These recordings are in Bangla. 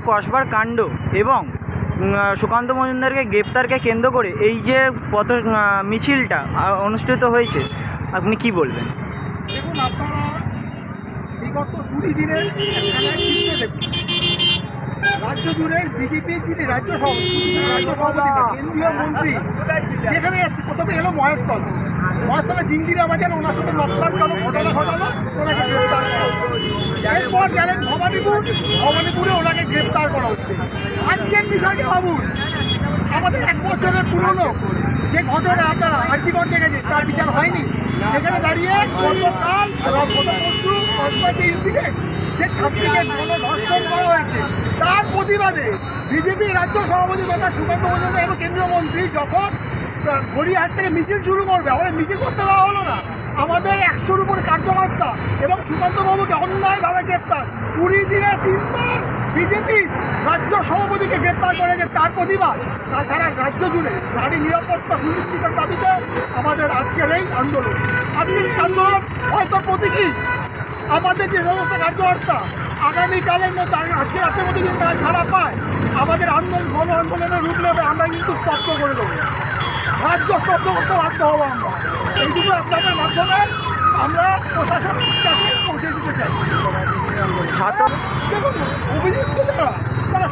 কসবার কাণ্ড এবং সুকান্ত মজুমদারকে গ্রেপ্তারকে কেন্দ্র করে এই যে পথ মিছিলটা অনুষ্ঠিত হয়েছে, আপনি কি বলবেন? দেখুন, আপনারা রাজ্য জুড়ে বিজেপির যিনি রাজ্য রাজ্য সভাপতি কেন্দ্রীয় মন্ত্রী, যেখানে প্রথমে এলো মহেশতল। মহেশতলে জিঞ্জিরা বাজার, ওনার সাথে নকশার কালো ঘটনা ঘটালো, ওনাকে গ্রেপ্তার করা এরপর গেলেন ভবানীপুর। ভবানীপুরে ওনাকে গ্রেপ্তার করা হচ্ছে আজকের ভাবুন আমাদের এক বছরের পুরনো যে ঘটনা আপনারা আর্জিগড় দেখেছে তার বিচার হয়নি। সেখানে দাঁড়িয়ে গতকাল, গত পরশু যে ইনসিডেন্ট যে ছাত্রীকে গণধর্ষণ করা হয়েছে, তার প্রতিবাদে বিজেপি রাজ্য সভাপতি তথা সুকান্ত মজুমদার এবং কেন্দ্রীয় মন্ত্রী যখন গড়িয়াহাট থেকে মিছিল শুরু করবে, আমাদের মিছিল করতে দেওয়া হলো না। আমাদের একশোর উপর কার্যকর্তা এবং সুকান্ত বাবুকে অন্যায়ভাবে গ্রেপ্তার। কুড়ি দিনে তিনবার বিজেপি রাজ্য সভাপতিকে গ্রেপ্তার করেছে তার প্রতিবাদ তাছাড়া রাজ্য জুড়ে নারী নিরাপত্তা সুনিশ্চিতের দাবিতে আমাদের আজকের এই আন্দোলন। আজকের আন্দোলন হয়তো প্রতীকী। আমাদের যে সমস্ত কার্যকর্তা, আগামীকালের মধ্যে আজকে রাতের মধ্যে যদি তারা ছাড়া পায়, আমাদের আন্দোলন গণ আন্দোলনের রূপ নেবে, আমরা কিন্তু স্তব্ধ করে দেবো। রাজ্য স্তব্ধ করতে বাধ্য হব আমরা। এইটুকু আপনাদের মাধ্যমে আমরা প্রশাসনের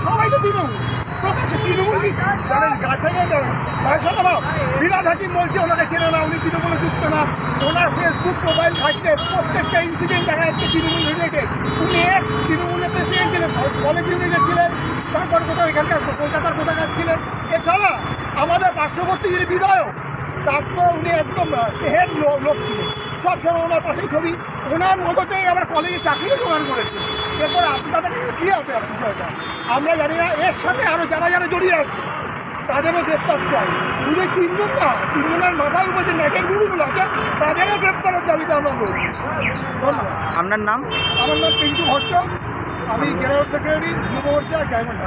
সবাই তো তৃণমূল। প্রকাশ্যে তৃণমূল কি? জানেন গাছে বলছে, ওনাকে চেনে না, উনি তৃণমূলে যুক্ত না। ওনার ফেসবুক প্রোফাইল ঘাটলে প্রত্যেকটা ইনসিডেন্ট দেখা যাচ্ছে তৃণমূল রিলেটেড উনি এক্স তৃণমূলের প্রেসিডেন্ট ছিলেন কলেজ ইউনিটের ছিলেন, তারপর কোথাও এখানকার কলকাতার কোথাকার ছিলেন। এছাড়া আমাদের পার্শ্ববর্তী যিনি বিধায়ক, তার তো উনি একদম হেড লোক ছিলেন। সবসময় ওনার পাশেই ছবি। ওনার মতোতেই আমার কলেজে চাকরিও জোগাড় করেছে। এরপরে আপনাদের কী হবে বিষয়টা? আমরা জানি না এর সাথে আরও যারা যারা জড়িয়ে আছে তাদেরও গ্রেপ্তার চাই। শুধু তিনজন না তিনজনের মাথায় উপর যে নেটের গুরুগুলো আছে তাদেরও গ্রেপ্তারের দাবিতে আমরা বলছি। ধন্যবাদ। আপনার নাম? আমার নাম পিন্টু ভট্ট। আমি জেনারেল সেক্রেটারি যুব মোর্চা ডায়মন্ড